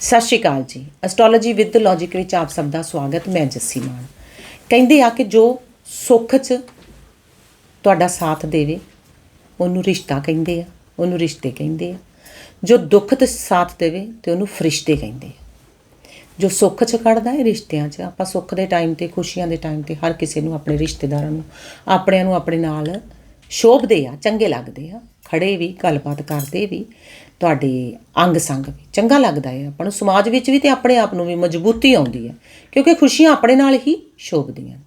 ਸਤਿ ਸ਼੍ਰੀ ਅਕਾਲ ਜੀ। Astrology with logic ਵਿੱਚ ਆਪ ਸਭ ਦਾ ਸਵਾਗਤ, ਮੈਂ ਜੱਸੀ ਮਾਨ। ਕਹਿੰਦੇ ਆ ਕਿ ਜੋ ਸੁੱਖ 'ਚ ਤੁਹਾਡਾ ਸਾਥ ਦੇਵੇ, ਉਹਨੂੰ ਰਿਸ਼ਤਾ ਕਹਿੰਦੇ ਆ, ਉਹਨੂੰ ਰਿਸ਼ਤੇ ਕਹਿੰਦੇ ਆ। ਜੋ ਦੁੱਖ 'ਚ ਸਾਥ ਦੇਵੇ ਤੇ ਉਹਨੂੰ ਫਰਿਸ਼ਤੇ ਕਹਿੰਦੇ ਆ। ਜੋ ਸੁੱਖ 'ਚ ਕੱਢਦਾ ਹੈ ਰਿਸ਼ਤਿਆਂ 'ਚ, ਆਪਾਂ ਸੁੱਖ ਦੇ ਟਾਈਮ ਤੇ, ਖੁਸ਼ੀਆਂ ਦੇ ਟਾਈਮ ਤੇ ਹਰ ਕਿਸੇ ਨੂੰ, ਆਪਣੇ ਰਿਸ਼ਤੇਦਾਰਾਂ ਨੂੰ, ਆਪਣਿਆਂ ਨੂੰ ਆਪਣੇ ਨਾਲ ਸ਼ੋਭਦੇ ਆ, ਚੰਗੇ ਲੱਗਦੇ ਆ। ਖੜੇ ਵੀ, ਗੱਲਬਾਤ ਕਰਦੇ ਵੀ, ਤੁਹਾਡੇ ਅੰਗ ਸੰਗ ਵੀ। ਚੰਗਾ ਲੱਗਦਾ ਹੈ ਆਪਾਂ ਨੂੰ। ਸਮਾਜ ਵਿੱਚ ਵੀ ਤੇ ਆਪਣੇ ਆਪ ਨੂੰ ਵੀ ਮਜ਼ਬੂਤੀ ਆਉਂਦੀ ਹੈ, ਕਿਉਂਕਿ ਖੁਸ਼ੀਆਂ ਆਪਣੇ ਨਾਲ ਹੀ ਸ਼ੋਭਦੀਆਂ ਨੇ।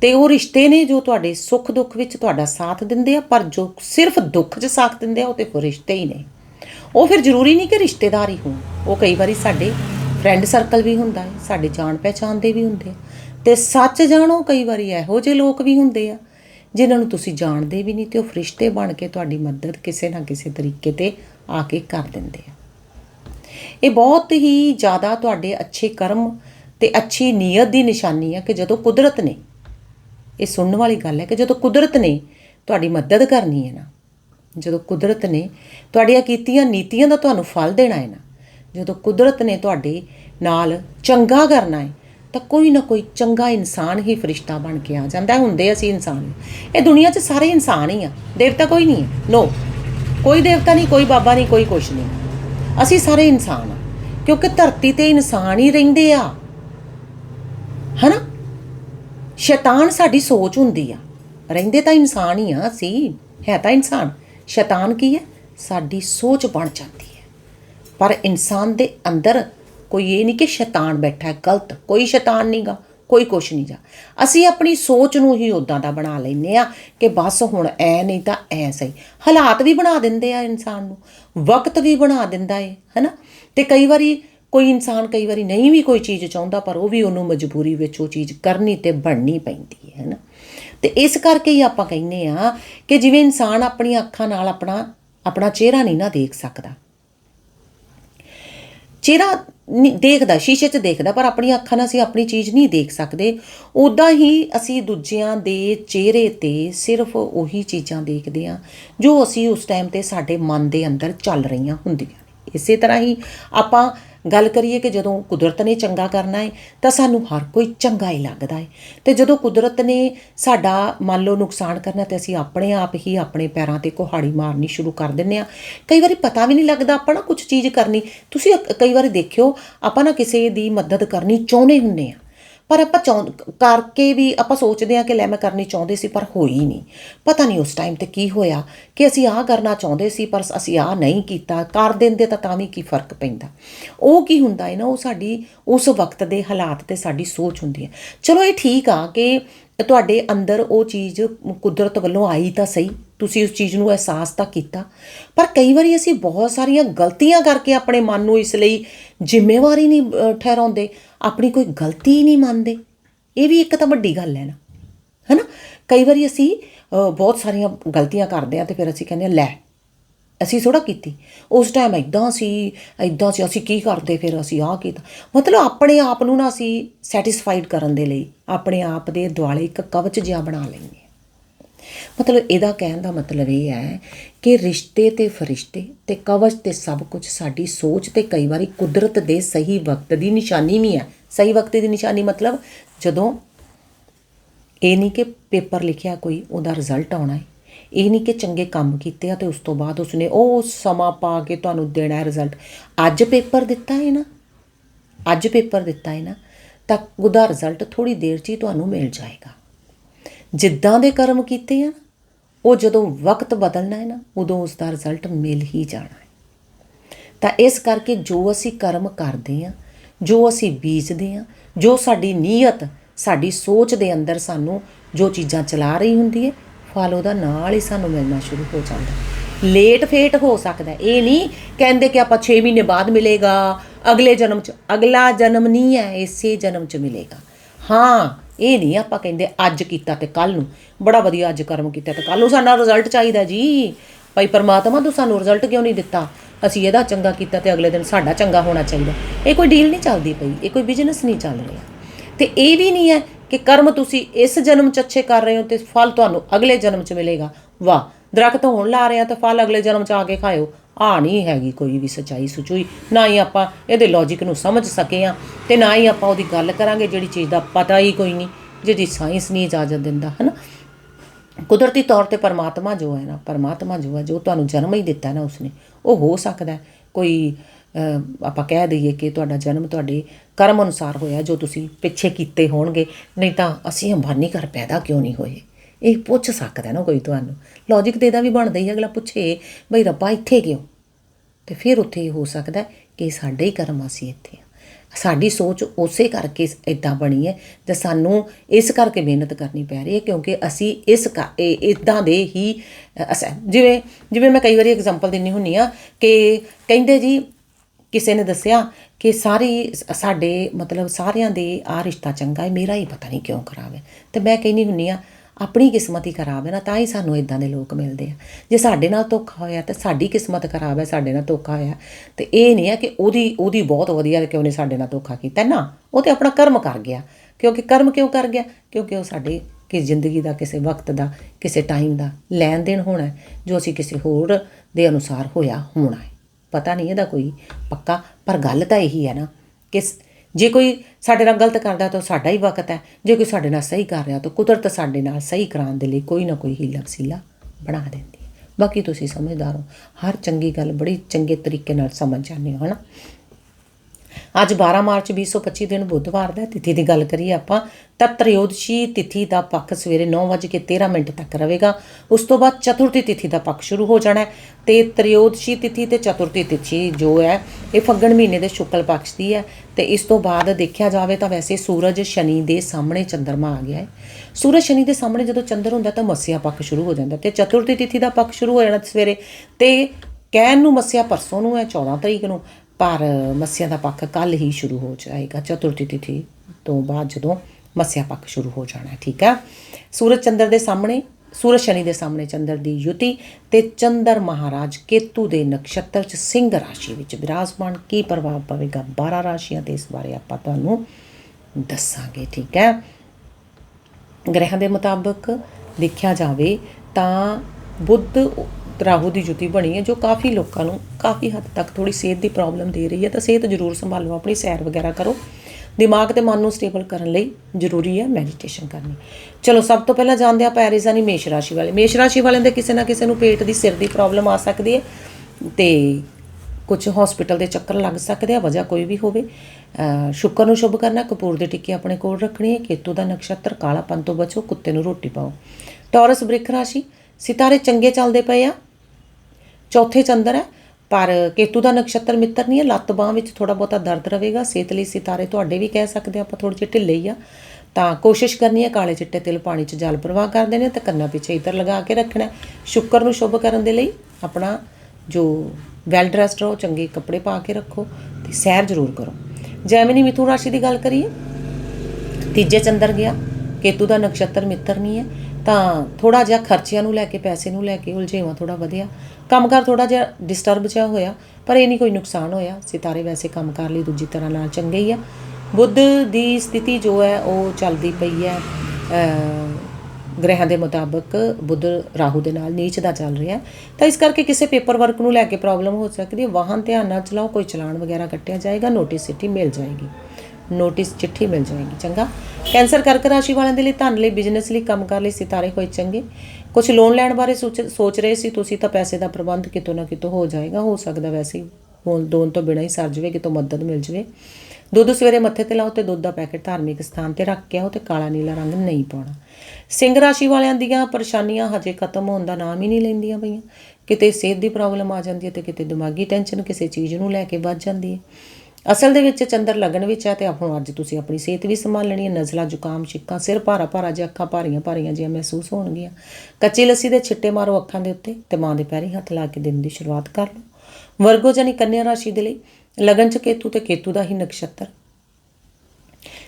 ਤੇ ਉਹ ਰਿਸ਼ਤੇ ਨੇ ਜੋ ਤੁਹਾਡੇ ਸੁੱਖ ਦੁੱਖ ਵਿੱਚ ਤੁਹਾਡਾ ਸਾਥ ਦਿੰਦੇ ਆ, ਪਰ ਜੋ ਸਿਰਫ ਦੁੱਖ 'ਚ ਸਾਥ ਦਿੰਦੇ ਆ, ਉਹ ਤੇ ਫਿਰ ਰਿਸ਼ਤੇ ਹੀ ਨੇ। ਉਹ ਫਿਰ ਜ਼ਰੂਰੀ ਨਹੀਂ ਕਿ ਰਿਸ਼ਤੇਦਾਰ ਹੀ ਹੋਣ। ਉਹ ਕਈ ਵਾਰੀ ਸਾਡੇ ਫਰੈਂਡ ਸਰਕਲ ਵੀ ਹੁੰਦਾ ਹੈ, ਸਾਡੇ ਜਾਣ ਪਹਿਚਾਣ ਦੇ ਵੀ ਹੁੰਦੇ ਆ। ਤੇ ਸੱਚ ਜਾਣੋ, ਕਈ ਵਾਰੀ ਇਹੋ ਜਿਹੇ ਲੋਕ ਵੀ ਹੁੰਦੇ ਆ ਜਿਨ੍ਹਾਂ ਨੂੰ ਤੁਸੀਂ ਜਾਣਦੇ ਵੀ ਨਹੀਂ ਤੇ ਉਹ ਫਰਿਸ਼ਤੇ ਬਣ ਕੇ ਤੁਹਾਡੀ ਮਦਦ ਕਿਸੇ ਨਾ ਕਿਸੇ ਤਰੀਕੇ ਤੇ ਆ ਕੇ ਕਰ ਦਿੰਦੇ ਆ। ਇਹ ਬਹੁਤ ਹੀ ਜ਼ਿਆਦਾ ਤੁਹਾਡੇ ਅੱਛੇ ਕਰਮ ਤੇ ਅੱਛੀ ਨੀਅਤ ਦੀ ਨਿਸ਼ਾਨੀ ਹੈ ਕਿ ਜਦੋਂ ਕੁਦਰਤ ਨੇ, ਇਹ ਸੁਣਨ ਵਾਲੀ ਗੱਲ ਹੈ ਕਿ ਜਦੋਂ ਕੁਦਰਤ ਨੇ ਤੁਹਾਡੀ ਮਦਦ ਕਰਨੀ ਹੈ ਨਾ, ਜਦੋਂ ਕੁਦਰਤ ਨੇ ਤੁਹਾਡੀਆਂ ਕੀਤੀਆਂ ਨੀਤੀਆਂ ਦਾ ਤੁਹਾਨੂੰ ਫਲ ਦੇਣਾ ਹੈ ਨਾ, ਜਦੋਂ ਕੁਦਰਤ ਨੇ ਤੁਹਾਡੇ ਨਾਲ ਚੰਗਾ ਕਰਨਾ ਹੈ ਤਾਂ ਕੋਈ ਨਾ ਕੋਈ ਚੰਗਾ ਇਨਸਾਨ ਹੀ ਫਰਿਸ਼ਤਾ ਬਣ ਕੇ ਆ ਜਾਂਦਾ ਹੁੰਦੇ ਅਸੀਂ ਇਨਸਾਨ ਇਹ ਦੁਨੀਆ 'ਚ ਸਾਰੇ ਇਨਸਾਨ ਹੀ ਆ, ਦੇਵਤਾ ਕੋਈ ਨਹੀਂ ਹੈ, ਨੋ। ਕੋਈ ਦੇਵਤਾ ਨਹੀਂ, ਕੋਈ ਬਾਬਾ ਨਹੀਂ, ਕੋਈ ਕੁਛ ਨਹੀਂ। ਅਸੀਂ ਸਾਰੇ ਇਨਸਾਨ ਆ, ਕਿਉਂਕਿ ਧਰਤੀ ਤੇ ਇਨਸਾਨ ਹੀ ਰਹਿੰਦੇ ਆ। ਹਨਾ? ਸ਼ੈਤਾਨ ਸਾਡੀ ਸੋਚ ਹੁੰਦੀ ਆ। ਰਹਿੰਦੇ ਤਾਂ ਇਨਸਾਨ ਹੀ ਆ ਅਸੀਂ, ਹੈ ਤਾਂ ਇਨਸਾਨ। ਸ਼ੈਤਾਨ ਕੀ ਹੈ? ਸਾਡੀ ਸੋਚ ਬਣ ਜਾਂਦੀ ਹੈ। ਪਰ ਇਨਸਾਨ ਦੇ ਅੰਦਰ ਕੋਈ ਇਹ ਨਹੀਂ ਕਿ ਸ਼ੈਤਾਨ ਬੈਠਾ ਹੈ, ਗਲਤ। ਕੋਈ ਸ਼ੈਤਾਨ ਨਹੀਂਗਾ ਕੋਈ ਕੁਛ ਨਹੀਂ ਜਾ ਅਸੀਂ ਆਪਣੀ ਸੋਚ ਨੂੰ ਹੀ ਉਦਾਂ ਦਾ ਬਣਾ ਲੈਨੇ ਆ ਕਿ ਬਸ ਹੁਣ ਐ ਨਹੀਂ ਤਾਂ ਐ ਸਹੀ। ਹਾਲਾਤ ਵੀ ਬਣਾ ਦਿੰਦੇ ਆ ਇਨਸਾਨ ਨੂੰ। ਵਕਤ ਵੀ ਬਣਾ ਦਿੰਦਾ ਏ, ਹਨਾ? ਤੇ ਕਈ ਵਾਰੀ ਕੋਈ ਇਨਸਾਨ ਕਈ ਵਾਰੀ ਨਹੀਂ ਵੀ ਕੋਈ ਚੀਜ਼ ਚਾਹੁੰਦਾ, ਪਰ ਉਹ ਵੀ ਉਹਨੂੰ ਮਜਬੂਰੀ ਵਿੱਚ ਉਹ ਚੀਜ਼ ਕਰਨੀ ਤੇ ਬਣਨੀ ਪੈਂਦੀ ਹੈ ਹਨਾ? ਤੇ ਇਸ ਕਰਕੇ ਹੀ ਆਪਾਂ ਕਹਿੰਨੇ ਆ ਕਿ ਜਿਵੇਂ ਇਨਸਾਨ ਆਪਣੀਆਂ ਅੱਖਾਂ ਨਾਲ ਆਪਣਾ ਆਪਣਾ ਚਿਹਰਾ ਨਹੀਂ ਨਾ ਦੇਖ ਸਕਦਾ। ਚਿਹਰਾ ਦੇਖਦਾ, ਸ਼ੀਸ਼ੇ 'ਚ ਦੇਖਦਾ, ਪਰ ਆਪਣੀਆਂ ਅੱਖਾਂ ਨਾਲ ਅਸੀਂ ਆਪਣੀ ਚੀਜ਼ ਨਹੀਂ ਦੇਖ ਸਕਦੇ। ਉਦਾਂ ਹੀ ਅਸੀਂ ਦੂਜਿਆਂ ਦੇ ਚਿਹਰੇ ਤੇ ਸਿਰਫ ਉਹੀ ਚੀਜ਼ਾਂ ਦੇਖਦੇ ਹਾਂ, ਜੋ ਅਸੀਂ ਉਸ ਟਾਈਮ ਤੇ ਸਾਡੇ ਮਨ ਦੇ ਅੰਦਰ ਚੱਲ ਰਹੀਆਂ ਹੁੰਦੀਆਂ ਨੇ। ਇਸੇ ਤਰ੍ਹਾਂ ਹੀ ਆਪਾਂ ਗੱਲ ਕਰੀਏ ਕਿ ਜਦੋਂ ਕੁਦਰਤ ਨੇ ਚੰਗਾ ਕਰਨਾ ਹੈ ਤਾਂ ਸਾਨੂੰ ਹਰ ਕੋਈ ਚੰਗਾ ਹੀ ਲੱਗਦਾ ਹੈ ਤੇ ਜਦੋਂ ਕੁਦਰਤ ਨੇ ਸਾਡਾ ਮੰਨ ਲਓ ਨੁਕਸਾਨ ਕਰਨਾ, ਤੇ ਅਸੀਂ ਆਪਣੇ ਆਪ ਹੀ ਆਪਣੇ ਪੈਰਾਂ ਤੇ ਕੁਹਾੜੀ ਮਾਰਨੀ ਸ਼ੁਰੂ ਕਰ ਦਿੰਨੇ ਆ। ਕਈ ਵਾਰੀ ਪਤਾ ਵੀ ਨਹੀਂ ਲੱਗਦਾ ਆਪਾਂ ਨਾ ਕੁਝ ਚੀਜ਼ ਕਰਨੀ। ਤੁਸੀਂ ਕਈ ਵਾਰੀ ਦੇਖਿਓ, ਆਪਾਂ ਨਾ ਕਿਸੇ ਦੀ ਮਦਦ ਕਰਨੀ ਚਾਹੁੰਦੇ ਹੁੰਨੇ ਆ। ਪਰ ਆਪਾਂ ਚਾਹ ਕਰਕੇ ਵੀ ਆਪਾਂ ਸੋਚਦੇ ਆ ਕਿ ਲੈ ਮੈਂ ਕਰਨੀ ਚਾਹੁੰਦੇ ਸੀ ਪਰ ਹੋਈ ਨਹੀਂ। ਪਤਾ ਨਹੀਂ ਉਸ ਟਾਈਮ ਤੇ ਕੀ ਹੋਇਆ ਕਿ ਅਸੀਂ ਆਹ ਕਰਨਾ ਚਾਹੁੰਦੇ ਸੀ ਪਰ ਅਸੀਂ ਆਹ ਨਹੀਂ ਕੀਤਾ। ਕਰ ਦਿੰਦੇ ਤਾਂ ਤਾਂ ਵੀ ਕੀ ਫ਼ਰਕ ਪੈਂਦਾ। ਉਹ ਕੀ ਹੁੰਦਾ ਹੈ ਨਾ, ਉਹ ਸਾਡੀ, ਉਸ ਵਕਤ ਦੇ ਹਾਲਾਤ ਤੇ ਸਾਡੀ ਸੋਚ ਹੁੰਦੀ ਹੈ। ਚਲੋ ਇਹ ਠੀਕ ਆ ਕਿ ਤੁਹਾਡੇ ਅੰਦਰ ਉਹ ਚੀਜ਼ ਕੁਦਰਤ ਵੱਲੋਂ ਆਈ ਤਾਂ ਸਹੀ। ਤੁਸੀਂ ਉਸ ਚੀਜ਼ ਨੂੰ ਅਹਿਸਾਸ ਤਾਂ ਕੀਤਾ। ਪਰ ਕਈ ਵਾਰੀ ਅਸੀਂ ਬਹੁਤ ਸਾਰੀਆਂ ਗਲਤੀਆਂ ਕਰਕੇ ਆਪਣੇ ਮਨ ਨੂੰ ਇਸ ਲਈ ਜ਼ਿੰਮੇਵਾਰੀ ਨਹੀਂ ਠਹਿਰਾਉਂਦੇ। ਆਪਣੀ ਕੋਈ ਗਲਤੀ ਨਹੀਂ ਮੰਨਦੇ। ਇਹ ਵੀ ਇੱਕ ਤਾਂ ਵੱਡੀ ਗੱਲ ਹੈ ਨਾ। ਹੈਨਾ? ਕਈ ਵਾਰੀ ਅਸੀਂ ਬਹੁਤ ਸਾਰੀਆਂ ਗਲਤੀਆਂ ਕਰਦੇ ਆ ਤੇ ਫਿਰ ਅਸੀਂ ਕਹਿੰਦੇ ਹਾਂ, ਲੈ ਅਸੀਂ ਥੋੜਾ ਕੀਤੀ। ਉਸ ਟਾਈਮ ਇਦਾਂ ਸੀ ਇਦਾਂ ਸੀ ਅਸੀਂ ਕੀ ਕਰਦੇ ਫਿਰ ਅਸੀਂ ਆਹ ਕੀਤਾ। ਮਤਲਬ ਆਪਣੇ ਆਪ ਨੂੰ ਨਾ ਅਸੀਂ ਸੈਟੀਸਫਾਈਡ ਕਰਨ ਦੇ ਲਈ ਆਪਣੇ ਆਪ ਦੇ ਦੁਆਲੇ ਇੱਕ ਕਵਚ ਜਿਹਾ ਬਣਾ ਲੈਂਦੇ ਮਤਲਬ ਇਹਦਾ ਕਹਿਣ ਦਾ ਮਤਲਬ ਇਹ ਹੈ ਕਿ ਰਿਸ਼ਤੇ ਤੇ ਫਰਿਸ਼ਤੇ ਤੇ ਕਵਚ ਤੇ ਸਭ ਕੁਝ ਸਾਡੀ ਸੋਚ ਤੇ ਕਈ ਵਾਰੀ ਕੁਦਰਤ ਦੇ ਸਹੀ ਵਕਤ ਦੀ ਨਿਸ਼ਾਨੀ ਵੀ ਹੈ। ਸਹੀ ਵਕਤ ਦੀ ਨਿਸ਼ਾਨੀ ਮਤਲਬ ਜਦੋਂ ਇਹ ਨਹੀਂ ਕਿ ਪੇਪਰ ਲਿਖਿਆ ਕੋਈ, ਉਹਦਾ ਰਿਜ਼ਲਟ ਆਉਣਾ ਹੈ। ਇਹ ਨਹੀਂ ਕਿ ਚੰਗੇ ਕੰਮ ਕੀਤੇ ਆ ਤੇ ਉਸ ਤੋਂ ਬਾਅਦ ਉਸਨੇ ਉਹ ਸਮਾਂ ਪਾ ਕੇ ਤੁਹਾਨੂੰ ਦੇਣਾ ਰਿਜ਼ਲਟ। ਅੱਜ ਪੇਪਰ ਦਿੱਤਾ ਹੈ ਨਾ? ਅੱਜ ਪੇਪਰ ਦਿੱਤਾ ਹੈ ਨਾ? ਤਾਂ ਉਹਦਾ ਰਿਜ਼ਲਟ ਥੋੜੀ ਦੇਰ 'ਚ ਹੀ ਤੁਹਾਨੂੰ ਮਿਲ ਜਾਏਗਾ। ਜਿੱਦਾਂ ਦੇ ਕਰਮ ਕੀਤੇ ਆ ਉਹ ਜਦੋਂ ਵਕਤ ਬਦਲਣਾ ਹੈ ਨਾ, ਉਦੋਂ ਉਸ ਦਾ ਰਿਜ਼ਲਟ ਮਿਲ ਹੀ ਜਾਣਾ ਹੈ। ਤਾਂ ਇਸ ਕਰਕੇ ਜੋ ਅਸੀਂ ਕਰਮ ਕਰਦੇ ਆ, ਜੋ ਅਸੀਂ ਬੀਜਦੇ ਆ, ਜੋ ਸਾਡੀ ਨੀਅਤ, ਸਾਡੀ ਸੋਚ ਦੇ ਅੰਦਰ ਸਾਨੂੰ ਜੋ ਚੀਜ਼ਾਂ ਚਲਾ ਰਹੀ ਹੁੰਦੀ ਹੈ, ਫਲ ਉਹਦਾ ਨਾਲ ਹੀ ਸਾਨੂੰ ਮਿਲਣਾ ਸ਼ੁਰੂ ਹੋ ਜਾਂਦਾ ਲੇਟ ਫੇਟ ਹੋ ਸਕਦਾ ਇਹ ਨਹੀਂ ਕਹਿੰਦੇ ਕਿ ਆਪਾਂ 6 ਮਹੀਨੇ ਬਾਅਦ ਮਿਲੇਗਾ, ਅਗਲੇ ਜਨਮ ਚ, ਅਗਲਾ ਜਨਮ ਨਹੀਂ ਹੈ, ਇਸੇ ਜਨਮ ਚ ਮਿਲੇਗਾ। ਹਾਂ ਇਹ ਨਹੀਂ ਆਪਾਂ ਕਹਿੰਦੇ ਅੱਜ ਕੀਤਾ ਤੇ ਕੱਲ ਨੂੰ। ਬੜਾ ਵਧੀਆ ਅੱਜ ਕਰਮ ਕੀਤਾ ਤੇ ਕੱਲ ਨੂੰ ਸਾਡਾ ਰਿਜ਼ਲਟ ਚਾਹੀਦਾ ਜੀ। ਭਾਈ ਪਰਮਾਤਮਾ ਤੂੰ ਸਾਨੂੰ ਰਿਜ਼ਲਟ ਕਿਉਂ ਨਹੀਂ ਦਿੱਤਾ? ਅਸੀਂ ਇਹਦਾ ਚੰਗਾ ਕੀਤਾ ਤੇ ਅਗਲੇ ਦਿਨ ਸਾਡਾ ਚੰਗਾ ਹੋਣਾ ਚਾਹੀਦਾ। ਇਹ ਕੋਈ ਡੀਲ ਨਹੀਂ ਚੱਲਦੀ ਪਈ, ਇਹ ਕੋਈ ਬਿਜ਼ਨਸ ਨਹੀਂ ਚੱਲ ਰਿਹਾ। ਤੇ ਇਹ ਵੀ ਨਹੀਂ ਹੈ ਕਿ ਕਰਮ ਤੁਸੀਂ ਇਸ ਜਨਮ ਚ ਅੱਛੇ ਕਰ ਰਹੇ ਹੋ ਤੇ ਫਲ ਤੁਹਾਨੂੰ ਅਗਲੇ ਜਨਮ ਚ ਮਿਲੇਗਾ। ਵਾਹ, ਦਰਖਤ ਹੁਣ ਲਾ ਰਹੇ ਆ ਤੇ ਫਲ ਅਗਲੇ ਜਨਮ ਚ ਆ ਕੇ ਖਾਇਓ। ਆ ਨਹੀਂ ਹੈਗੀ ਕੋਈ ਵੀ ਸਚਾਈ ਸੁਚੋਈ, ਨਾ ਹੀ ਆਪਾਂ ਇਹਦੇ ਲੌਜੀਕ ਨੂੰ ਸਮਝ ਸਕੇ ਆ ਤੇ ਨਾ ਹੀ ਆਪਾਂ ਉਹਦੀ ਗੱਲ ਕਰਾਂਗੇ, ਜਿਹੜੀ ਚੀਜ਼ ਦਾ ਪਤਾ ਹੀ ਕੋਈ ਨਹੀਂ, ਜਿਹਦੀ ਸਾਇੰਸ ਨਹੀਂ ਇਜਾਜ਼ਤ ਦਿੰਦਾ, ਹਨਾ? ਕੁਦਰਤੀ ਤੌਰ ਤੇ ਪਰਮਾਤਮਾ ਜੋ ਹੈ ਨਾ, ਪਰਮਾਤਮਾ ਜੋ ਹੈ, ਜੋ ਤੁਹਾਨੂੰ ਜਨਮ ਹੀ ਦਿੱਤਾ ਨਾ ਉਸਨੇ, ਉਹ ਹੋ ਸਕਦਾ ਕੋਈ ਆਪਾਂ ਕਹਿ ਦਈਏ ਕਿ ਤੁਹਾਡਾ ਜਨਮ ਤੁਹਾਡੇ ਕਰਮ ਅਨੁਸਾਰ ਹੋਇਆ, ਜੋ ਤੁਸੀਂ ਪਿੱਛੇ ਕੀਤੇ ਹੋਣਗੇ, ਨਹੀਂ ਤਾਂ ਅਸੀਂ ਅੰਬਾਨੀ ਘਰ ਪੈਦਾ ਕਿਉਂ ਨਹੀਂ ਹੋਏ? ਇਹ ਪੁੱਛ ਸਕਦਾ ਨਾ ਕੋਈ ਤੁਹਾਨੂੰ। ਲੌਜੀਕ ਤੇ ਇਹਦਾ ਵੀ ਬਣਦਾ ਹੀ ਹੈ, ਅਗਲਾ ਪੁੱਛੇ ਬਈ ਰੱਬਾ ਇੱਥੇ ਕਿਉਂ? ਤੇ ਫਿਰ ਉੱਥੇ ਇਹ ਹੋ ਸਕਦਾ ਕਿ ਸਾਡੇ ਹੀ ਕਰਮ ਅਸੀਂ ਇੱਥੇ ਆ। ਸਾਡੀ ਸੋਚ ਉਸੇ ਕਰਕੇ ਇਦਾਂ ਬਣੀ ਹੈ ਤੇ ਸਾਨੂੰ ਇਸ ਕਰਕੇ ਮਿਹਨਤ ਕਰਨੀ ਪੈ ਰਹੀ ਹੈ ਕਿਉਂਕਿ ਅਸੀਂ ਇਸ ਇਦਾਂ ਦੇ ਹੀ ਅਸ- ਜਿਵੇਂ ਜਿਵੇਂ ਮੈਂ ਕਈ ਵਾਰੀ ਐਗਜ਼ਾਮਪਲ ਦਿੰਨੀ ਹੁੰਨੀ ਆ ਕਿ ਕਹਿੰਦੇ ਜੀ ਕਿਸੇ ਨੇ ਦੱਸਿਆ ਕਿ ਸਾਰੀ ਸਾਡੇ ਮਤਲਬ ਸਾਰਿਆਂ ਦੇ ਆ ਰਿਸ਼ਤਾ ਚੰਗਾ ਹੈ ਮੇਰਾ ਹੀ ਪਤਾ ਨਹੀਂ ਕਿਉਂ ਖਰਾਬ ਹੈ। ਤੇ ਮੈਂ ਕਹਿੰਦੀ ਹੁੰਨੀ ਆ ਆਪਣੀ ਕਿਸਮਤ ਹੀ ਖਰਾਬ ਹੈ ਨਾ, ਤਾਂ ਹੀ ਸਾਨੂੰ ਇਦਾਂ ਦੇ ਲੋਕ ਮਿਲਦੇ ਆ। ਜੇ ਸਾਡੇ ਨਾਲ ਧੋਖਾ ਹੋਇਆ ਤਾਂ ਸਾਡੀ ਕਿਸਮਤ ਖਰਾਬ ਹੈ, ਸਾਡੇ ਨਾਲ ਧੋਖਾ ਹੋਇਆ। ਤੇ ਇਹ ਨਹੀਂ ਹੈ ਕਿ ਉਹਦੀ ਉਹਦੀ ਬਹੁਤ ਵਧੀਆ ਕਿ ਉਹਨੇ ਸਾਡੇ ਨਾਲ ਧੋਖਾ ਕੀਤਾ। ਨਾ, ਉਹ ਤੇ ਆਪਣਾ ਕਰਮ ਕਰ ਗਿਆ। ਕਿਉਂਕਿ ਕਰਮ ਕਿਉਂ ਕਰ ਗਿਆ? ਕਿਉਂਕਿ ਉਹ ਸਾਡੇ ਕਿ ਜ਼ਿੰਦਗੀ ਦਾ, ਕਿਸੇ ਵਕਤ ਦਾ, ਕਿਸੇ ਟਾਈਮ ਦਾ ਲੈਣ ਦੇਣ ਹੋਣਾ ਜੋ ਅਸੀਂ ਕਿਸੇ ਹੋਰ ਦੇ ਅਨੁਸਾਰ ਹੋਇਆ ਹੋਣਾ ਹੈ। ਪਤਾ ਨਹੀਂ ਇਹਦਾ ਕੋਈ ਪੱਕਾ, ਪਰ ਗੱਲ ਤਾਂ ਇਹੀ ਹੈ ਨਾ ਕਿ ਜੇ ਕੋਈ ਸਾਡੇ ਨਾਲ ਗਲਤ ਕਰਦਾ ਤਾਂ ਉਹ ਸਾਡਾ ਹੀ ਵਕਤ ਹੈ। ਜੇ ਕੋਈ ਸਾਡੇ ਨਾਲ ਸਹੀ ਕਰ ਰਿਹਾ ਤਾਂ ਕੁਦਰਤ ਸਾਡੇ ਨਾਲ ਸਹੀ ਕਰਾਉਣ ਦੇ ਲਈ ਕੋਈ ਨਾ ਕੋਈ ਹੀਲਾ ਵਸੀਲਾ ਬਣਾ ਦਿੰਦੀ ਹੈ। ਬਾਕੀ ਤੁਸੀਂ ਸਮਝਦਾਰ ਹੋ। ਹਰ ਚੰਗੀ ਗੱਲ ਬੜੀ ਚੰਗੇ ਤਰੀਕੇ ਨਾਲ ਸਮਝ ਜਾਂਦੇ ਹੋ, ਹਨਾ? ਅੱਜ 12 ਮਾਰਚ 2025 ਦਿਨ ਬੁੱਧਵਾਰ ਦਾ ਤਿਥੀ ਦੀ ਗੱਲ ਕਰੀਏ ਆਪਾਂ, ਤਾਂ ਤ੍ਰਿਯੋਦਸ਼ੀ ਤਿਥੀ ਦਾ ਪੱਖ ਸਵੇਰੇ 9:13 ਮਿੰਟ ਤੱਕ ਰਹੇਗਾ। ਉਸ ਤੋਂ ਬਾਅਦ ਚਤੁਰਥੀ ਤਿਥੀ ਦਾ ਪੱਖ ਸ਼ੁਰੂ ਹੋ ਜਾਣਾ ਹੈ। ਤੇ ਤ੍ਰਿਯੋਦਸ਼ੀ ਤਿਥੀ ਤੇ ਚਤੁਰਥੀ ਤਿਥੀ ਜੋ ਹੈ, ਇਹ ਫੱਗਣ ਮਹੀਨੇ ਦੇ ਸ਼ੁਕਲ ਪੱਖ ਦੀ ਹੈ। ਤੇ ਇਸ ਤੋਂ ਬਾਅਦ ਦੇਖਿਆ ਜਾਵੇ ਤਾਂ ਵੈਸੇ ਸੂਰਜ ਸ਼ਨੀ ਦੇ ਸਾਹਮਣੇ ਚੰਦਰਮਾ ਆ ਗਿਆ ਹੈ। ਸੂਰਜ ਸ਼ਨੀ ਦੇ ਸਾਹਮਣੇ ਜਦੋਂ ਚੰਦਰ ਹੁੰਦਾ ਤਾਂ ਮੱਸਿਆ ਪੱਖ ਸ਼ੁਰੂ ਹੋ ਜਾਂਦਾ। ਤੇ ਚਤੁਰਥੀ ਤਿਥੀ ਦਾ ਪੱਖ ਸ਼ੁਰੂ ਹੋ ਜਾਣਾ ਸਵੇਰੇ। ਤੇ ਕਹਿਣ ਨੂੰ ਮੱਸਿਆ ਪਰਸੋਂ ਨੂੰ ਹੈ 14 ਤਰੀਕ ਨੂੰ। ਪਰ ਮੱਸਿਆ ਦਾ ਪੱਖ ਕੱਲ ਹੀ ਸ਼ੁਰੂ ਹੋ ਜਾਏਗਾ, ਚਤੁਰਥੀ ਤਿਥੀ ਤੋਂ ਬਾਅਦ ਜਦੋਂ ਮੱਸਿਆ ਪੱਖ ਸ਼ੁਰੂ ਹੋ ਜਾਣਾ ਠੀਕ ਹੈ? ਸੂਰਜ ਚੰਦਰ ਦੇ ਸਾਹਮਣੇ, ਸੂਰਜ ਸ਼ਨੀ ਦੇ ਸਾਹਮਣੇ ਚੰਦਰ ਦੀ ਯੁਤੀ ਤੇ ਚੰਦਰ ਮਹਾਰਾਜ ਕੇਤੂ ਦੇ ਨਕਸ਼ਤਰ ਚ ਸਿੰਘ ਰਾਸ਼ੀ ਵਿੱਚ ਵਿਰਾਜਮਾਨ ਕੀ ਪ੍ਰਭਾਵ ਪਵੇਗਾ? 12 ਰਾਸ਼ੀਆਂ ਤੇ ਇਸ ਬਾਰੇ ਆਪਾਂ ਤੁਹਾਨੂੰ ਦੱਸਾਂਗੇ, ਠੀਕ ਹੈ? ਗ੍ਰਹਿਾਂ ਦੇ ਮੁਤਾਬਕ ਦੇਖਿਆ ਜਾਵੇ ਤਾਂ ਬੁੱਧ ਰਾਹੂ ਦੀ ਜੁਤੀ ਬਣੀ ਹੈ, ਜੋ ਕਾਫੀ ਲੋਕਾਂ ਨੂੰ ਕਾਫੀ ਹੱਦ ਤੱਕ ਥੋੜੀ ਸਿਹਤ ਦੀ ਪ੍ਰੋਬਲਮ ਦੇ ਰਹੀ ਹੈ। ਤਾਂ ਸਿਹਤ ਜ਼ਰੂਰ ਸੰਭਾਲੋ, ਆਪਣੀ ਸੈਰ ਵਗੈਰਾ ਕਰੋ। ਦਿਮਾਗ ਤੇ ਮਨ ਨੂੰ ਸਟੇਬਲ ਕਰਨ ਲਈ ਜ਼ਰੂਰੀ ਹੈ ਮੈਡੀਟੇਸ਼ਨ ਕਰਨੀ। ਚਲੋ, ਸਭ ਤੋਂ ਪਹਿਲਾਂ ਜਾਣਦੇ ਆਪਾਂ ਐਰੀਜ਼ਾਨੀ ਮੇਸ਼ ਰਾਸ਼ੀ ਵਾਲੇ। ਮੇਸ਼ ਰਾਸ਼ੀ ਵਾਲਿਆਂ ਦੇ ਕਿਸੇ ਨਾ ਕਿਸੇ ਨੂੰ ਪੇਟ ਦੀ, ਸਿਰ ਦੀ ਪ੍ਰੋਬਲਮ ਆ ਸਕਦੀ ਹੈ ਤੇ ਕੁਝ ਹਸਪੀਟਲ ਦੇ ਚੱਕਰ ਲੱਗ ਸਕਦੇ ਆ, ਵਜ੍ਹਾ ਕੋਈ ਵੀ ਹੋਵੇ। ਸ਼ੁੱਕਰ ਨੂੰ ਸ਼ੁਭ ਕਰਨਾ, ਕਪੂਰ ਦੇ ਟਿੱਕੇ ਆਪਣੇ ਕੋਲ ਰੱਖਣੀ ਹੈ, ਕੇਤੂ ਦਾ ਨਕਸ਼ਤਰ, ਕਾਲਾਪਨ ਤੋਂ ਬਚੋ, ਕੁੱਤੇ ਨੂੰ ਰੋਟੀ ਪਾਓ। ਟੌਰਸ ਬ੍ਰਿਖ ਰਾਸ਼ੀ, ਸਿਤਾਰੇ ਚੰਗੇ ਚੱਲਦੇ ਪਏ ਆ ਚੌਥੇ ਚੰਦਰ ਹੈ, ਪਰ ਕੇਤੂ ਦਾ ਨਕਸ਼ਤਰ ਮਿੱਤਰ ਨਹੀਂ ਹੈ, ਲੱਤ ਬਾਹ ਵਿੱਚ ਥੋੜਾ ਬਹੁਤਾ ਦਰਦ ਰਹੇਗਾ, ਸਿਹਤ ਲਈ ਸਿਤਾਰੇ ਤੁਹਾਡੇ ਵੀ ਕਹਿ ਸਕਦੇ ਆਪਾਂ ਥੋੜੇ ਜਿਹੇ ਢਿੱਲੇ ਹੀ ਆ ਤਾਂ ਕੋਸ਼ਿਸ਼ ਕਰਨੀ ਹੈ, ਕਾਲੇ ਚਿੱਟੇ ਤਿਲ ਪਾਣੀ 'ਚ ਜਲ ਪ੍ਰਵਾਹ ਕਰਦੇ ਨੇ ਤੇ ਕੰਨਾਂ ਪਿੱਛੇ ਇਤਰ ਲਗਾ ਕੇ ਰੱਖਣਾ ਹੈ। ਸ਼ੁੱਕਰ ਨੂੰ ਸ਼ੁਭ ਕਰਨ ਦੇ ਲਈ ਆਪਣਾ ਜੋ ਵੈਲ ਡਰੈਸਡ ਰਹੋ, ਚੰਗੇ ਕੱਪੜੇ ਪਾ ਕੇ ਰੱਖੋ ਤੇ ਸੈਰ ਜ਼ਰੂਰ ਕਰੋ ਜੈਮਨੀ ਮਿਥੁਨ ਰਾਸ਼ੀ ਦੀ ਗੱਲ ਕਰੀਏ, ਤੀਜੇ ਚੰਦਰ ਗਿਆ, ਕੇਤੂ ਦਾ ਨਕਸ਼ਤਰ ਮਿੱਤਰ ਨਹੀਂ ਹੈ ਤਾਂ ਥੋੜਾ ਜਿਹਾ ਖਰਚਿਆਂ ਨੂੰ ਲੈ ਕੇ ਪੈਸੇ ਨੂੰ ਲੈ ਕੇ ਉਲਝੇਵਾਂ ਥੋੜਾ ਵਧਿਆ। ਕੰਮਕਾਰ ਥੋੜਾ ਜਿਹਾ ਡਿਸਟਰਬ ਜਿਹਾ ਹੋਇਆ ਪਰ ਇਹ ਨਹੀਂ ਕੋਈ ਨੁਕਸਾਨ ਹੋਇਆ। ਸਿਤਾਰੇ ਵੈਸੇ ਕੰਮਕਾਰ ਲਈ ਦੂਜੀ ਤਰ੍ਹਾਂ ਨਾਲ ਚੰਗੇ ਹੀ ਆ। ਬੁੱਧ ਦੀ ਸਥਿਤੀ ਜੋ ਹੈ ਉਹ ਚੱਲਦੀ ਪਈ ਹੈ। ਅ, ਗ੍ਰਹਿਾਂ ਦੇ ਮੁਤਾਬਕ ਬੁੱਧ ਰਾਹੂ ਦੇ ਨਾਲ ਨੀਚ ਦਾ ਚੱਲ ਰਿਹਾ। ਤਾਂ ਇਸ ਕਰਕੇ ਕਿਸੇ ਪੇਪਰ ਵਰਕ ਨੂੰ ਲੈ ਕੇ ਪ੍ਰੋਬਲਮ ਹੋ ਸਕਦੀ ਹੈ। ਵਾਹਨ ਧਿਆਨ ਨਾਲ ਚਲਾਓ ਕੋਈ ਚਲਾਨ ਵਗੈਰਾ ਕੱਟਿਆ ਜਾਏਗਾ ਨੋਟਿਸ ਚਿੱਠੀ ਮਿਲ ਜਾਏਗੀ। ਨੋਟਿਸ ਚਿੱਠੀ ਮਿਲ ਜਾਏਗੀ। ਚੰਗਾ? ਕੈਂਸਰ ਕਰਕ ਰਾਸ਼ੀ ਵਾਲਿਆਂ ਦੇ ਲਈ ਧਨ ਲਈ ਬਿਜ਼ਨਸ ਲਈ ਕੰਮ ਕੰਮਕਾਰ ਲਈ ਸਿਤਾਰੇ ਹੋਏ ਚੰਗੇ। ਕੁਝ ਲੋਨ ਲੈਣ ਬਾਰੇ ਸੋਚ ਸੋਚ ਰਹੇ ਸੀ, ਤੁਸੀਂ ਤਾਂ ਪੈਸੇ ਦਾ ਪ੍ਰਬੰਧ ਕਿਤੋਂ ਨਾ ਕਿਤੋਂ ਹੋ ਜਾਏਗਾ। ਹੋ ਸਕਦਾ ਵੈਸੇ ਹੀ ਲੋਨ ਦੋਨ ਤੋਂ ਬਿਨਾਂ ਹੀ ਸਰ ਜਵੇ, ਕਿਤੋਂ ਮਦਦ ਮਿਲ ਜਵੇ। ਦੁੱਧ ਸਵੇਰੇ ਮੱਥੇ ਤੇ ਲਾਓ ਤੇ ਦੁੱਧ ਦਾ ਪੈਕੇਟ ਧਾਰਮਿਕ ਸਥਾਨ ਤੇ ਰੱਖ ਕੇ ਆਓ ਤੇ ਕਾਲਾ ਨੀਲਾ ਰੰਗ ਨਹੀਂ ਪਾਉਣਾ। ਸਿੰਘ ਰਾਸ਼ੀ ਵਾਲਿਆਂ ਦੀਆਂ ਪਰੇਸ਼ਾਨੀਆਂ ਹਜੇ ਖਤਮ ਹੋਣ ਦਾ ਨਾਮ ਹੀ ਨਹੀਂ ਲੈਂਦੀਆਂ ਪਈਆਂ। ਕਿਤੇ ਸਿਹਤ ਦੀ ਪ੍ਰੋਬਲਮ ਆ ਜਾਂਦੀ ਹੈ ਤੇ ਕਿਤੇ ਦਿਮਾਗੀ ਟੈਨਸ਼ਨ ਕਿਸੇ ਚੀਜ਼ ਨੂੰ ਲੈ ਕੇ ਵੱਧ ਜਾਂਦੀ ਹੈ। ਅਸਲ ਦੇ ਵਿੱਚ ਚੰਦਰ ਲਗਨ ਵਿੱਚ ਹੈ ਤੇ ਹੁਣ ਅੱਜ ਤੁਸੀਂ ਆਪਣੀ ਸਿਹਤ ਵੀ ਸੰਭਾਲਣੀ ਹੈ। ਨਜ਼ਲਾ, ਜ਼ੁਕਾਮ, ਛਿੱਕਾਂ, ਸਿਰ ਭਾਰਾ ਭਾਰਾ ਜਿਹਾ, ਅੱਖਾਂ ਭਾਰੀਆਂ ਭਾਰੀਆਂ ਜਿਹੀਆਂ ਮਹਿਸੂਸ ਹੋਣਗੀਆਂ। ਕੱਚੀ ਲੱਸੀ ਦੇ ਛਿੱਟੇ ਮਾਰੋ ਅੱਖਾਂ ਦੇ ਉੱਤੇ ਤੇ ਮਾਂ ਦੇ ਪੈਰੀ ਹੱਥ ਲਾ ਕੇ ਦਿਨ ਦੀ ਸ਼ੁਰੂਆਤ ਕਰ ਲਓ। ਵਰਗੋ ਜਾਨੀ ਕੰਨਿਆ ਰਾਸ਼ੀ ਦੇ ਲਈ ਲਗਨ ਚ ਕੇਤੂ ਤੇ ਕੇਤੂ ਦਾ ਹੀ ਨਕਸ਼ਤਰ।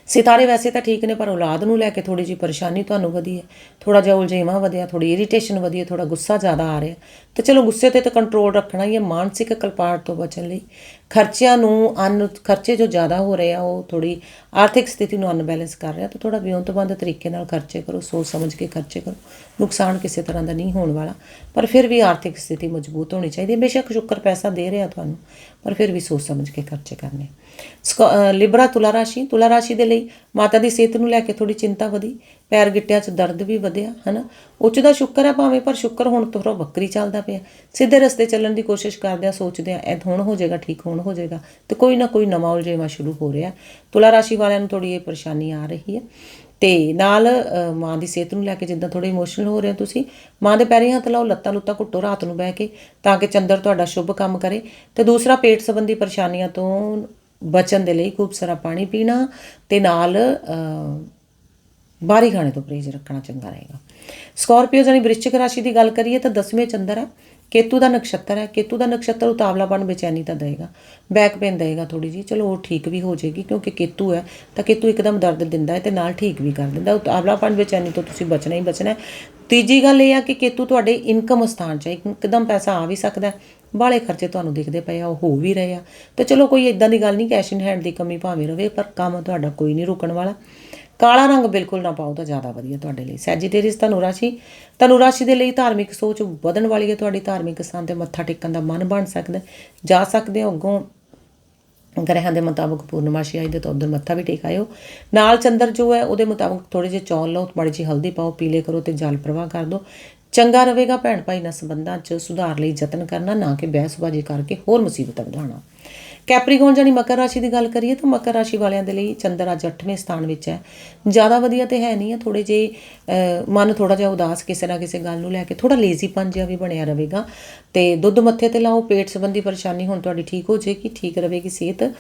ਸਿਤਾਰੇ ਵੈਸੇ ਤਾਂ ਠੀਕ ਨੇ, ਪਰ ਔਲਾਦ ਨੂੰ ਲੈ ਕੇ ਥੋੜੀ ਜਿਹੀ ਪਰੇਸ਼ਾਨੀ ਤੁਹਾਨੂੰ ਵਧੀ ਹੈ। ਥੋੜਾ ਜਿਹਾ ਉਲਝੇਵਾਂ ਵਧਿਆ ਥੋੜੀ ਇਰੀਟੇਸ਼ਨ ਵਧੀ ਹੈ ਥੋੜਾ ਗੁੱਸਾ ਜ਼ਿਆਦਾ ਆ ਰਿਹਾ। ਤੇ ਚਲੋ ਗੁੱਸੇ ਤੇ ਤਾਂ ਕੰਟਰੋਲ ਰੱਖਣਾ ਹੀ ਹੈ, ਮਾਨਸਿਕ ਕਲਪਾਟ ਤੋਂ ਬਚਣ ਲਈ। ਖਰਚਿਆਂ ਨੂੰ ਅਨ, ਖਰਚੇ ਜੋ ਜ਼ਿਆਦਾ ਹੋ ਰਹੇ ਆ, ਉਹ ਥੋੜੀ ਆਰਥਿਕ ਸਥਿਤੀ ਨੂੰ ਅਨਬੈਲੈਂਸ ਕਰ ਰਿਹਾ, ਤਾਂ ਥੋੜਾ ਵਿਉਂਤਬੰਦ ਤਰੀਕੇ ਨਾਲ ਖਰਚੇ ਕਰੋ, ਸੋਚ ਸਮਝ ਕੇ ਖਰਚੇ ਕਰੋ। ਨੁਕਸਾਨ ਕਿਸੇ ਤਰ੍ਹਾਂ ਦਾ ਨਹੀਂ ਹੋਣ ਵਾਲਾ, ਪਰ ਫਿਰ ਵੀ ਆਰਥਿਕ ਸਥਿਤੀ ਮਜ਼ਬੂਤ ਹੋਣੀ ਚਾਹੀਦੀ ਹੈ। ਬੇਸ਼ੱਕ ਸ਼ੁੱਕਰ ਪੈਸਾ ਦੇ ਰਿਹਾ ਤੁਹਾਨੂੰ, ਪਰ ਫਿਰ ਵੀ ਸੋਚ ਸਮਝ ਕੇ ਖਰਚੇ ਕਰਨੇ। ਸਕੋ- ਲਿਬਰਾ ਤੁਲਾ ਰਾਸ਼ੀ ਤੁਲਾ ਰਾਸ਼ੀ ਦੇ ਲਈ ਮਾਤਾ ਦੀ ਸਿਹਤ ਨੂੰ ਲੈ ਕੇ ਥੋੜੀ ਚਿੰਤਾ ਵਧੀ। ਪੈਰ ਗਿੱਟਿਆਂ 'ਚ ਦਰਦ ਵੀ ਵਧਿਆ, ਹਨਾ? ਉੱਚ ਦਾ ਸ਼ੁੱਕਰ ਹੈ ਭਾਵੇਂ, ਪਰ ਸ਼ੁੱਕਰ ਹੁਣ ਥੋੜਾ ਵੱਕਰੀ ਚੱਲਦਾ ਪਿਆ। ਸਿੱਧੇ ਰਸਤੇ ਚੱਲਣ ਦੀ ਕੋਸ਼ਿਸ਼ ਕਰਦੇ ਆ ਸੋਚਦੇ ਆ ਇਹ ਹੁਣ ਹੋ ਜਾਏਗਾ, ਠੀਕ ਹੁਣ ਹੋ ਜਾਏਗਾ, ਤੇ ਕੋਈ ਨਾ ਕੋਈ ਨਵਾਂ ਉਲਝੇਵਾ ਸ਼ੁਰੂ ਹੋ ਰਿਹਾ। ਤੁਲਾ ਰਾਸ਼ੀ ਵਾਲਿਆਂ ਨੂੰ ਥੋੜੀ ਇਹ ਪਰੇਸ਼ਾਨੀ ਆ ਰਹੀ ਹੈ। ਤੇ ਨਾਲ ਮਾਂ ਦੀ ਸਿਹਤ ਨੂੰ ਲੈ ਕੇ ਜਿੱਦਾਂ ਥੋੜੇ ਇਮੋਸ਼ਨਲ ਹੋ ਰਹੇ ਹੋ ਤੁਸੀਂ, ਮਾਂ ਦੇ ਪੈਰੀਂ ਹੱਥ ਲਾਓ, ਲੱਤਾਂ ਲੁੱਤਾਂ ਘੁੱਟੋ, ਰਾਤ ਨੂੰ ਬਹਿ ਕੇ, ਤਾਂ ਕਿ ਚੰਦਰ ਤੁਹਾਡਾ ਸ਼ੁਭ ਕੰਮ ਕਰੇ। ਤੇ ਦੂਸਰਾ, ਪੇਟ ਸੰਬੰਧੀ ਪਰੇਸ਼ਾਨੀਆਂ ਤੋਂ ਬਚਣ ਦੇ ਲਈ ਖੂਬ ਸਾਰਾ ਪਾਣੀ ਪੀਣਾ। ਤੇ ਨਾਲ ਬਾਹਰੀ ਖਾਣੇ ਤੋਂ ਪਰਹੇਜ਼ ਰੱਖਣਾ ਚੰਗਾ ਰਹੇਗਾ। ਸਕਾਰਪੀਓ ਜਾਨੀ ਵ੍ਰਿਸ਼ਚਿਕ ਰਾਸ਼ੀ ਦੀ ਗੱਲ ਕਰੀਏ ਤਾਂ ਦਸਵੇਂ ਚੰਦਰ ਹੈ ਕੇਤੂ ਦਾ ਨਕਸ਼ਤਰ ਹੈ ਕੇਤੂ ਦਾ ਨਕਸ਼ਤਰ ਉਤਾਵਲਾਪਣ ਬੇਚੈਨੀ ਤਾਂ ਦੇਗਾ। ਬੈਕ ਪੇਨ ਦੇਗਾ ਥੋੜੀ ਜੀ ਚਲੋ ਉਹ ਠੀਕ ਵੀ ਹੋ ਜਾਏਗੀ ਕਿਉਂਕਿ ਕੇਤੂ ਹੈ ਤਾਂ ਕੇਤੂ ਇੱਕਦਮ ਦਰਦ ਦਿੰਦਾ ਹੈ ਤੇ ਨਾਲ ਠੀਕ ਵੀ ਕਰ ਦਿੰਦਾ। ਉਤਾਵਲਾਪਣ ਬੇਚੈਨੀ ਤੋਂ ਤੁਸੀਂ ਬਚਣਾ ਹੀ ਬਚਣਾ ਹੈ। ਤੀਜੀ ਗੱਲ ਇਹ ਆ ਕਿ ਕੇਤੂ ਤੁਹਾਡੇ ਇਨਕਮ ਸਥਾਨ 'ਚ ਹੈ ਇੱਕਦਮ ਪੈਸਾ ਆ ਵੀ ਸਕਦਾ ਹੈ। ਬਾਲੇ ਖਰਚੇ ਤੁਹਾਨੂੰ ਦਿਖਦੇ ਪਏ ਆ। ਉਹ ਹੋ ਵੀ ਰਹੇ ਆ। ਤੇ ਚਲੋ ਕੋਈ ਇਦਾਂ ਦੀ ਗੱਲ ਨਹੀਂ। ਕੈਸ਼ ਇਨ ਹੈਂਡ ਦੀ ਕਮੀ ਭਾਵੇਂ ਰਵੇ, ਪਰ ਕੰਮ ਤੁਹਾਡਾ ਕੋਈ ਨਹੀਂ ਰੁਕਣ ਵਾਲਾ। ਕਾਲਾ ਰੰਗ ਬਿਲਕੁਲ ਨਾ ਪਾਓ ਤਾਂ ਜ਼ਿਆਦਾ ਵਧੀਆ ਤੁਹਾਡੇ ਲਈ। ਸੈਜੀਟੇਰੀਅਸ ਧਨੁ ਰਾਸ਼ੀ ਧਨੁ ਰਾਸ਼ੀ ਦੇ ਲਈ ਧਾਰਮਿਕ ਸੋਚ ਵਧਣ ਵਾਲੀ ਹੈ। ਤੁਹਾਡੀ ਧਾਰਮਿਕ ਸਥਾਨ ਤੇ ਮੱਥਾ ਟੇਕਣ ਦਾ ਮਨ ਬਣ ਸਕਦਾ ਜਾ ਸਕਦੇ ਹੋ ਅੱਗੋਂ। ਗ੍ਰਹਿਾਂ ਦੇ ਮੁਤਾਬਕ ਪੂਰਨਮਾਸ਼ੀ ਆਈ ਦੇ ਤਾਂ ਉਧਰ ਮੱਥਾ ਵੀ ਟੇਕ ਆਇਓ। ਨਾਲ ਚੰਦਰ ਜੋ ਹੈ, ਉਹਦੇ ਮੁਤਾਬਕ ਥੋੜੇ ਜਿਹੇ ਚੌਲ ਲਓ, ਮਾੜੀ ਜਿਹੀ ਹਲਦੀ ਪਾਓ, ਪੀਲੇ ਕਰੋ ਤੇ ਜਲ ਪ੍ਰਵਾਹ ਕਰ ਦਿਓ। ਚੰਗਾ ਰਹੇਗਾ ਭੈਣ ਭਾਈ ਨਾਲ ਸੰਬੰਧਾਂ 'ਚ ਸੁਧਾਰ ਲਈ ਯਤਨ ਕਰਨਾ, ਨਾ ਕਿ ਬਹਿਸਬਾਜ਼ੀ ਕਰਕੇ ਹੋਰ ਮੁਸੀਬਤਾਂ ਵਧਾਉਣਾ। ਕੈਪਰੀਕੌਨ ਜਾਨੀ ਮਕਰ ਰਾਸ਼ੀ ਦੀ ਗੱਲ ਕਰੀਏ ਤਾਂ ਮਕਰ ਰਾਸ਼ੀ ਵਾਲਿਆਂ ਦੇ ਲਈ ਚੰਦਰ ਅੱਜ 8ਵੇਂ ਸਥਾਨ ਵਿੱਚ ਹੈ। ਜ਼ਿਆਦਾ ਵਧੀਆ ਤੇ ਹੈ ਨਹੀਂ ਹੈ ਥੋੜੇ ਜੇ ਮਨ ਥੋੜਾ ਜਿਹਾ ਉਦਾਸ ਕਿਸੇ ਨਾ ਕਿਸੇ ਗੱਲ ਨੂੰ ਲੈ ਕੇ ਥੋੜਾ ਲੇਜ਼ੀਪਨ ਜਿਹਾ ਵੀ ਬਣਿਆ ਰਹੇਗਾ। ਤੇ ਦੁੱਧ ਮੱਥੇ ਤੇ ਲਾਓ, ਪੇਟ ਸੰਬੰਧੀ ਪਰੇਸ਼ਾਨੀ ਹੁਣ ਤੁਹਾਡੀ ਠੀਕ ਹੋ ਜਾਏਗੀ, ਠੀਕ ਰਹੇਗੀ ਸਿਹਤ।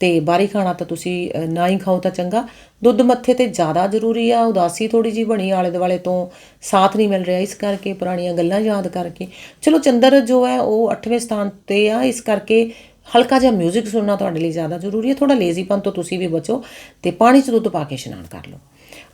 ਤੇ ਬਾਹਰੀ ਖਾਣਾ ਤਾਂ ਤੁਸੀਂ ਨਾ ਹੀ ਖਾਓ ਤਾਂ ਚੰਗਾ। ਦੁੱਧ ਮੱਥੇ ਤੇ ਜ਼ਿਆਦਾ ਜ਼ਰੂਰੀ ਆ, ਉਦਾਸੀ ਥੋੜੀ ਜੀ ਬਣੀ ਆਲੇ ਦੁਆਲੇ ਤੋਂ ਸਾਥ ਨਹੀਂ ਮਿਲ ਰਿਹਾ ਇਸ ਕਰਕੇ, ਪੁਰਾਣੀਆਂ ਗੱਲਾਂ ਯਾਦ ਕਰਕੇ। ਚਲੋ ਚੰਦਰ ਜੋ ਹੈ, ਉਹ 8ਵੇਂ ਸਥਾਨ ਤੇ ਆ, ਇਸ ਕਰਕੇ ਹਲਕਾ ਜਿਹਾ 뮤직 ਸੁਣਨਾ ਤੁਹਾਡੇ ਲਈ ਜ਼ਿਆਦਾ ਜ਼ਰੂਰੀ ਹੈ ਥੋੜਾ ਲੇਜ਼ੀਪਨ ਤੋਂ ਤੁਸੀਂ ਵੀ ਬਚੋ ਤੇ ਪਾਣੀ 'ਚ ਦੁੱਧ ਪਾ ਕੇ ਇਸ਼ਨਾਨ ਕਰ ਲਓ।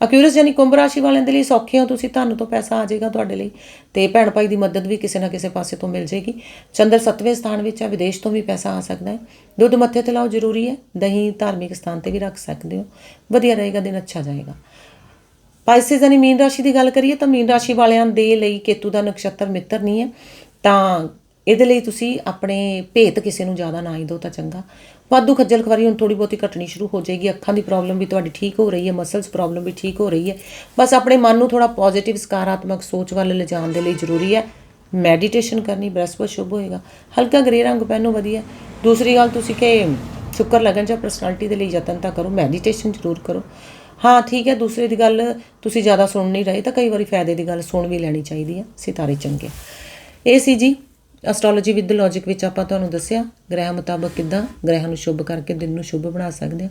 ਅਕਿਊਰਸ ਯਾਨੀ ਕੁੰਭ ਰਾਸ਼ੀ ਵਾਲਿਆਂ ਦੇ ਲਈ ਸੌਖੇ ਹੋ ਤੁਸੀਂ ਤੁਹਾਨੂੰ ਤੋਂ ਪੈਸਾ ਆ ਜਾਏਗਾ ਤੁਹਾਡੇ ਲਈ ਤੇ ਭੈਣ ਭਾਈ ਦੀ ਮਦਦ ਵੀ ਕਿਸੇ ਨਾ ਕਿਸੇ ਪਾਸੇ ਤੋਂ ਮਿਲ ਜਾਏਗੀ। ਚੰਦਰ ਸੱਤਵੇਂ ਸਥਾਨ ਵਿੱਚ ਹੈ ਵਿਦੇਸ਼ ਤੋਂ ਵੀ ਪੈਸਾ ਆ ਸਕਦਾ ਹੈ। ਦੁੱਧ ਮੱਥੇ ਤੇ ਲਾਓ, ਜ਼ਰੂਰੀ ਹੈ। ਦਹੀਂ ਧਾਰਮਿਕ ਸਥਾਨ ਤੇ ਵੀ ਰੱਖ ਸਕਦੇ ਹੋ। ਵਧੀਆ ਰਹੇਗਾ, ਦਿਨ ਅੱਛਾ ਜਾਏਗਾ। ਪਾਈਸਿਸ ਯਾਨੀ ਮੀਨ ਰਾਸ਼ੀ ਦੀ ਗੱਲ ਕਰੀਏ ਤਾਂ ਮੀਨ ਰਾਸ਼ੀ ਵਾਲਿਆਂ ਦੇ ਲਈ ਕੇਤੂ ਦਾ ਨਕਸ਼ਤਰ ਮਿੱਤਰ ਨਹੀਂ ਹੈ। ਤਾਂ ਇਹਦੇ ਲਈ ਤੁਸੀਂ ਆਪਣੇ ਭੇਤ ਕਿਸੇ ਨੂੰ ਜ਼ਿਆਦਾ ਨਾ ਹੀ ਦਿਓ ਤਾਂ ਚੰਗਾ। ਵਾਧੂ ਖੱਜਲ ਖਵਾਰੀ ਹੁਣ ਥੋੜੀ ਬਹੁਤੀ ਘਟਣੀ ਸ਼ੁਰੂ ਹੋ ਜਾਏਗੀ, ਅੱਖਾਂ ਦੀ ਪ੍ਰੋਬਲਮ ਵੀ ਤੁਹਾਡੀ ਠੀਕ ਹੋ ਰਹੀ ਹੈ ਮਸਲਸ ਪ੍ਰੋਬਲਮ ਵੀ ਠੀਕ ਹੋ ਰਹੀ ਹੈ। ਬਸ ਆਪਣੇ ਮਨ ਨੂੰ ਥੋੜਾ ਪੋਜ਼ਿਟਿਵ ਸਕਾਰਾਤਮਕ ਸੋਚ ਵੱਲ ਲਿਜਾਣ ਦੇ ਲਈ ਜ਼ਰੂਰੀ ਹੈ। ਮੈਡੀਟੇਸ਼ਨ ਕਰਨੀ ਬ੍ਰਹਸਪਤ ਸ਼ੁਭ ਹੋਏਗਾ। ਹਲਕਾ ਗ੍ਰੇ ਰੰਗ ਪਹਿਨੋ, ਵਧੀਆ। ਦੂਸਰੀ ਗੱਲ ਤੁਸੀਂ ਕਿ ਸ਼ੁਕਰ ਲੱਗਣ ਜਾਂ ਪਰਸਨੈਲਿਟੀ ਦੇ ਲਈ ਯਤਨ ਤਾਂ ਕਰੋ ਮੈਡੀਟੇਸ਼ਨ ਜ਼ਰੂਰ ਕਰੋ। ਹਾਂ, ਠੀਕ ਹੈ, ਦੂਸਰੀ ਦੀ ਗੱਲ, ਤੁਸੀਂ ਜ਼ਿਆਦਾ ਸੁਣ ਨਹੀਂ ਰਹੇ ਤਾਂ ਕਈ ਵਾਰੀ ਫਾਇਦੇ ਦੀ ਗੱਲ ਸੁਣ ਵੀ ਲੈਣੀ ਚਾਹੀਦੀ ਹੈ। ਸਿਤਾਰੇ ਚੰਗੇ। ਇਹ ਸੀ ਜੀ ਐਸਟ੍ਰੋਲੋਜੀ ਵਿਦ ਲੌਜੀਕ ਵਿੱਚ ਆਪਾਂ ਤੁਹਾਨੂੰ ਦੱਸਿਆ, ਗ੍ਰਹਿ ਮੁਤਾਬਕ ਕਿੱਦਾਂ, ਗ੍ਰਹਿ ਨੂੰ ਸ਼ੁਭ ਕਰਕੇ, ਦਿਨ ਨੂੰ ਸ਼ੁਭ ਬਣਾ ਸਕਦੇ ਹਾਂ।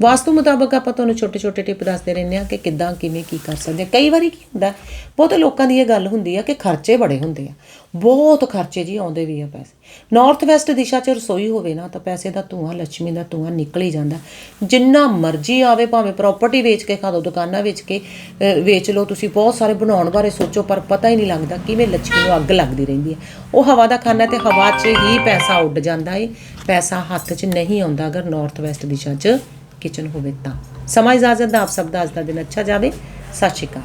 ਵਾਸਤੂ ਮੁਤਾਬਕ ਆਪਾਂ ਤੁਹਾਨੂੰ ਛੋਟੇ-ਛੋਟੇ ਟਿਪ ਦੱਸਦੇ ਰਹਿੰਦੇ ਹਾਂ ਕਿ ਕਿੱਦਾਂ, ਕਿਵੇਂ, ਕੀ ਕਰ ਸਕਦੇ ਹਾਂ। ਕਈ ਵਾਰੀ ਕੀ ਹੁੰਦਾ, ਬਹੁਤੇ ਲੋਕਾਂ ਦੀ ਇਹ ਗੱਲ ਹੁੰਦੀ ਆ ਕਿ ਖਰਚੇ ਬੜੇ ਹੁੰਦੇ ਆ। ਬਹੁਤ ਖਰਚੇ ਜੀ ਆਉਂਦੇ ਵੀ ਆ ਪੈਸੇ। ਨਾਰਥ ਵੈਸਟ ਦਿਸ਼ਾ 'ਚ ਰਸੋਈ ਹੋਵੇ ਨਾ, ਤਾਂ ਪੈਸੇ ਦਾ ਧੂਆਂ ਲక్ష్ਮੀ ਦਾ ਧੂਆਂ ਨਿਕਲ ਹੀ ਜਾਂਦਾ। ਜਿੰਨਾ ਮਰਜ਼ੀ ਆਵੇ, ਭਾਵੇਂ ਪ੍ਰਾਪਰਟੀ ਵੇਚ ਕੇ ਖਾ ਦੋ, ਦੁਕਾਨਾਂ ਵੇਚ ਕੇ ਵੇਚ ਲਓ, ਤੁਸੀਂ ਬਹੁਤ ਸਾਰੇ ਬਣਾਉਣ ਬਾਰੇ ਸੋਚੋ, ਪਰ ਪਤਾ ਹੀ ਨਹੀਂ ਲੱਗਦਾ ਕਿਵੇਂ ਲక్ష్ਮੀ ਨੂੰ ਅੱਗ ਲੱਗਦੀ ਰਹਿੰਦੀ ਹੈ। ਉਹ ਹਵਾ ਦਾ ਖਾਨਾ ਤੇ ਹਵਾ 'ਚ ਹੀ ਪੈਸਾ ਉੱਡ ਜਾਂਦਾ ਏ। ਪੈਸਾ ਹੱਥ 'ਚ ਨਹੀਂ ਆਉਂਦਾ, ਅਗਰ ਨਾਰਥ ਵੈਸਟ ਦਿਸ਼ਾ 'ਚ ਕਿਚਨ ਹੋਵੇ ਤਾਂ। ਸਮਾਂ ਇਜਾਜ਼ਤ ਦਾ, ਆਪ ਸਭ ਦਾ ਅੱਜ ਦਾ ਦਿਨ ਅੱਛਾ ਜਾਵੇ। ਸਤਿ ਸ਼੍ਰੀ ਅਕਾਲ।